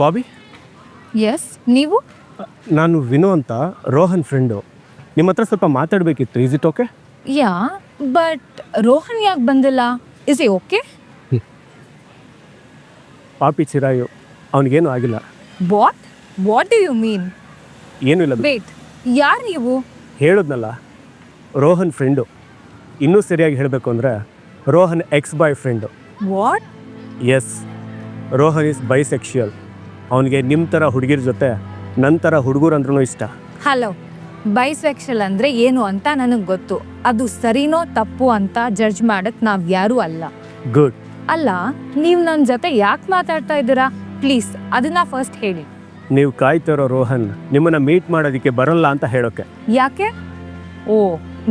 Bobby? S ನೀವು? ನಾನು ವಿನು ಅಂತ ರೋಹನ್ ಫ್ರೆಂಡು ನಿಮ್ಮ ಹತ್ರ ಸ್ವಲ್ಪ ಮಾತಾಡಬೇಕಿತ್ತು. Is it okay yeah but Rohan ಯಾಕೆ ಬಂದಿಲ್ಲ? ಇಸ್ ಎ ಓಕೆ ಪಾಪಿ ಚಿರಾಯು ಅವನಿಗೇನು ಆಗಿಲ್ಲ. What what do you mean ಏನೂ ಇಲ್ಲ ವೇಟ್ ಯಾರು ನೀವು? ಹೇಳಿದ್ನಲ್ಲ ರೋಹನ್ ಫ್ರೆಂಡು ಇನ್ನೂ ಸರಿಯಾಗಿ ಹೇಳಬೇಕು ಅಂದರೆ Rohan ex boyfriend what yes Rohan is bisexual ಅವನಿಗೆ ನಿಮ್ಮ ಥರ ಹುಡುಗಿರ ಜೊತೆ ನನ್ನ ಥರ ಹುಡುಗರಂದ್ರೂ ಇಷ್ಟ. ಹಲೋ ಬೈಸೆಕ್ಷಲ್ ಅಂದರೆ ಏನು ಅಂತ ನನಗೆ ಗೊತ್ತು. ಅದು ಸರಿನೋ ತಪ್ಪು ಅಂತ ಜಡ್ಜ್ ಮಾಡಕ್ ನಾವ್ ಯಾರೂ ಅಲ್ಲ. ಗುಡ್. ಅಲ್ಲ ನೀವು ನನ್ನ ಜೊತೆ ಯಾಕೆ ಮಾತಾಡ್ತಾ ಇದ್ದೀರಾ? ಪ್ಲೀಸ್ ಅದನ್ನ ಫಸ್ಟ್ ಹೇಳಿ. ನೀವು ಕಾಯ್ತಿರೋ ರೋಹನ್ ನಿಮ್ಮನ್ನ ಮೀಟ್ ಮಾಡೋದಕ್ಕೆ ಬರಲ್ಲ ಅಂತ ಹೇಳೋಕೆ. ಯಾಕೆ? ಓ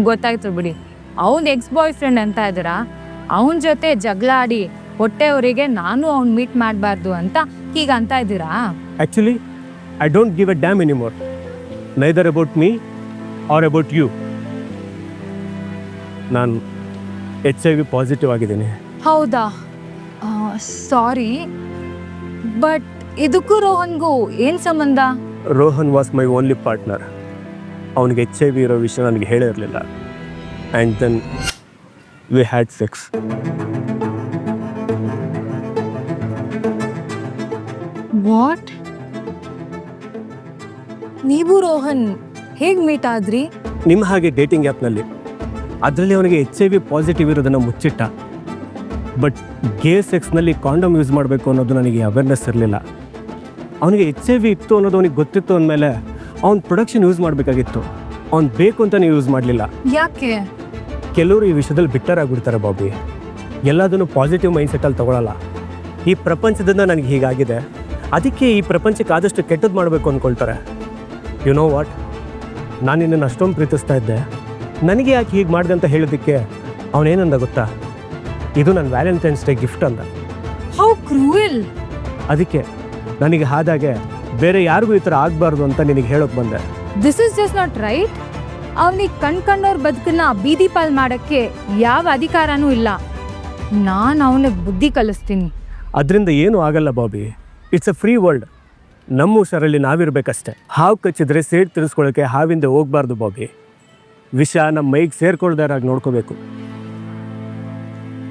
ಗೊತ್ತಾಯ್ತು ಬಿಡಿ. ಅವನ್ ಎಕ್ಸ್ ಬಾಯ್ ಫ್ರೆಂಡ್ ಅಂತ ಇದ್ದೀರಾ? ಅವನ ಜೊತೆ ಜಗಳ ಆಡಿ ಹೊಟ್ಟೆಯವರಿಗೆ ನಾನು ಅವ್ನ್ ಮೀಟ್ ಮಾಡಬಾರ್ದು ಅಂತ ಹೀಗ ಅಂತ ಇದ್ದೀರಾ? Actually I don't give a damn anymore neither about me or about you ನಾನು ಎಚ್ ಐ ವಿ ಪಾಸಿಟಿವ್ ಆಗಿದ್ದೀನಿ. ಹೌದಾ? ಸಾರಿ ಬಟ್ ಇದಕ್ಕೂ ರೋಹನ್ಗೂ ಏನ್ ಸಂಬಂಧ? Rohan was my only partner ಅವನಿಗೆ ಎಚ್ ಐ ವಿ ಇರೋ ವಿಷಯ ನನಗೆ ಹೇಳಿರಲಿಲ್ಲ and then we had sex what ನೀವು ರೋಹನ್ ಹೇಗೆ ಮೀಟ್ ಆದ್ರಿ? ನಿಮ್ಮ ಹಾಗೆ ಡೇಟಿಂಗ್ ಆ್ಯಪ್ನಲ್ಲಿ ಅದರಲ್ಲಿ ಅವನಿಗೆ ಎಚ್ ಐ ವಿ ಪಾಸಿಟಿವ್ ಇರೋದನ್ನು ಮುಚ್ಚಿಟ್ಟ. ಬಟ್ ಗೇ ಸೆಕ್ಸ್ನಲ್ಲಿ ಕಾಂಡಮ್ ಯೂಸ್ ಮಾಡಬೇಕು ಅನ್ನೋದು ನನಗೆ ಅವೇರ್ನೆಸ್ ಇರಲಿಲ್ಲ. ಅವನಿಗೆ ಎಚ್ ಐ ವಿ ಇತ್ತು ಅನ್ನೋದು ಅವನಿಗೆ ಗೊತ್ತಿತ್ತು ಅಂದಮೇಲೆ ಅವ್ನ ಪ್ರೊಡಕ್ಷನ್ ಯೂಸ್ ಮಾಡಬೇಕಾಗಿತ್ತು. ಅವ್ನು ಬೇಕು ಅಂತಲೇ ಯೂಸ್ ಮಾಡಲಿಲ್ಲ. ಯಾಕೆ? ಕೆಲವರು ಈ ವಿಷಯದಲ್ಲಿ ಬಿಟ್ಟರಾಗ್ಬಿಡ್ತಾರೆ ಬಾಬಿ. ಎಲ್ಲದನ್ನು ಪಾಸಿಟಿವ್ ಮೈಂಡ್ಸೆಟ್ಟಲ್ಲಿ ತಗೊಳ್ಳಲ್ಲ ಈ ಪ್ರಪಂಚದಿಂದ ನನಗೆ ಹೀಗಾಗಿದೆ. ಅದಕ್ಕೆ ಈ ಪ್ರಪಂಚಕ್ಕೆ ಆದಷ್ಟು ಕೆಟ್ಟದ್ದು ಮಾಡಬೇಕು ಅಂದ್ಕೊಳ್ತಾರೆ. ಯು ನೋ ವಾಟ್ ನಾನು ನಿನ್ನನ್ನು ಅಷ್ಟೊಂದು ಪ್ರೀತಿಸ್ತಾ ಇದ್ದೆ. ನನಗೆ ಯಾಕೆ ಹೀಗೆ ಮಾಡಿದೆ ಅಂತ ಹೇಳೋದಕ್ಕೆ ಅವನೇನಂದ ಗೊತ್ತಾ? ಇದು ನನ್ನ ವ್ಯಾಲೆಂಟೈನ್ಸ್ ಡೇ ಗಿಫ್ಟ್ ಅಂದ. ಹೌ ಕ್ರೂಯಲ್ ಅದಕ್ಕೆ ನನಗೆ ಆದಾಗೆ ಬೇರೆ ಯಾರಿಗೂ ಈ ಥರ ಆಗಬಾರ್ದು ಅಂತ ನಿನಗೆ ಹೇಳೋಕೆ ಬಂದೆ. This is just not right ಅವನಿಗೆ ಕಣ್ ಕಣ್ಣವ್ರ ಬದುಕನ್ನ ಬೀದಿ ಪಾಲ್ ಮಾಡಕ್ಕೆ ಯಾವ ಅಧಿಕಾರನೂ ಇಲ್ಲ. ನಾನು ಅವನಿಗೆ ಬುದ್ಧಿ ಕಲಿಸ್ತೀನಿ. ಅದರಿಂದ ಏನೂ ಆಗಲ್ಲ Bobby. It's a free world ನಮ್ಮ ಹುಷಾರಲ್ಲಿ ನಾವಿರಬೇಕಷ್ಟೆ. ಹಾವು ಕಚ್ಚಿದ್ರೆ ಸೇಡ್ ತಿಳಿಸ್ಕೊಳ್ಳೋಕೆ ಹಾವಿಂದ ಹೋಗ್ಬಾರ್ದು ಬಾಬಿ. ವಿಷ ನಮ್ಮ ಮೈಗೆ ಸೇರ್ಕೊಳ್ದಾರಾಗಿ ನೋಡ್ಕೋಬೇಕು.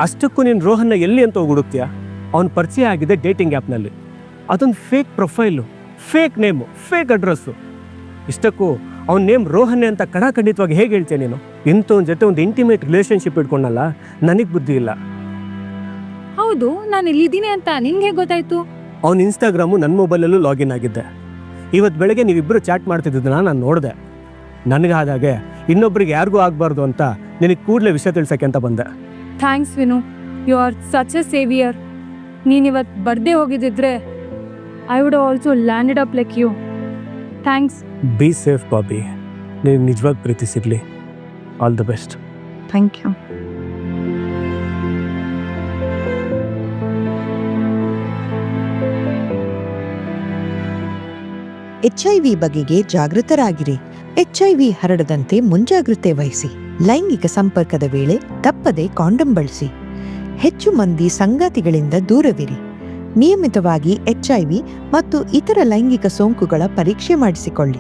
ಅಷ್ಟಕ್ಕೂ ನೀನು ರೋಹನ್ನ ಎಲ್ಲಿ ಅಂತ ಹೋಗಿ ಹುಡುಕ್ತೀಯ ಅವ್ನ ಪರಿಚಯ ಆಗಿದೆ ಡೇಟಿಂಗ್ ಆ್ಯಪ್ನಲ್ಲಿ. ಅದೊಂದು fake profile, fake name, fake address. ಇಷ್ಟಕ್ಕೂ ಅವ್ನ ನೇಮ್ ರೋಹನ್ ಅಂತ ಕಡಾಖಂಡಿತವಾಗಿ ಹೇಗೆ ಹೇಳ್ತೀಯ ನೀನು? ಇಂಥವ್ನ ಜೊತೆ ಒಂದು ಇಂಟಿಮೇಟ್ ರಿಲೇಷನ್ಶಿಪ್ ಇಟ್ಕೊಂಡಲ್ಲ, ನನಗೆ ಬುದ್ಧಿ ಇಲ್ಲ. ಹೌದು, ನಾನು ಇಲ್ಲಿದ್ದೀನಿ ಅಂತ ನಿಂಗೆ ಗೊತ್ತಾಯ್ತು? ಅವ್ನ ಇನ್ಸ್ಟಾಗ್ರಾಮು ನನ್ನ ಮೊಬೈಲಲ್ಲೂ ಲಾಗಿನ್ ಆಗಿದ್ದೆ. ಇವತ್ತು ಬೆಳಗ್ಗೆ ನೀವಿಬ್ಬರು ಚಾಟ್ ಮಾಡ್ತಿದ್ದನ್ನ ನಾನು ನೋಡಿದೆ. ನನಗಾದಾಗೆ ಇನ್ನೊಬ್ರಿಗೆ ಯಾರಿಗೂ ಆಗಬಾರ್ದು ಅಂತ ನಿನಗೆ ಕೂಡಲೇ ವಿಷಯ ತಿಳ್ಸಕ್ಕೆ ಅಂತ ಬಂದೆ. Thanks Vinu you are such a saviour ನೀನಿವತ್ತು ಬರ್ದೇ ಹೋಗಿದ್ದಿದ್ರೆ I would also landed up like you thanks be safe Bobby ನೀನು ನಿಜವಾಗಿ ಪ್ರೀತಿಸಿರಲಿ all the best thank you HIV ಬಗೆಗೆ ಜಾಗೃತರಾಗಿರಿ. ಎಚ್ಐವಿ ಹರಡದಂತೆ ಮುಂಜಾಗ್ರತೆ ವಹಿಸಿ. ಲೈಂಗಿಕ ಸಂಪರ್ಕದ ವೇಳೆ ತಪ್ಪದೆ ಕಾಂಡಮ್ ಬಳಸಿ. ಹೆಚ್ಚು ಮಂದಿ ಸಂಗಾತಿಗಳಿಂದ ದೂರವಿರಿ. ನಿಯಮಿತವಾಗಿ ಎಚ್ಐವಿ ಮತ್ತು ಇತರ ಲೈಂಗಿಕ ಸೋಂಕುಗಳ ಪರೀಕ್ಷೆ ಮಾಡಿಸಿಕೊಳ್ಳಿ.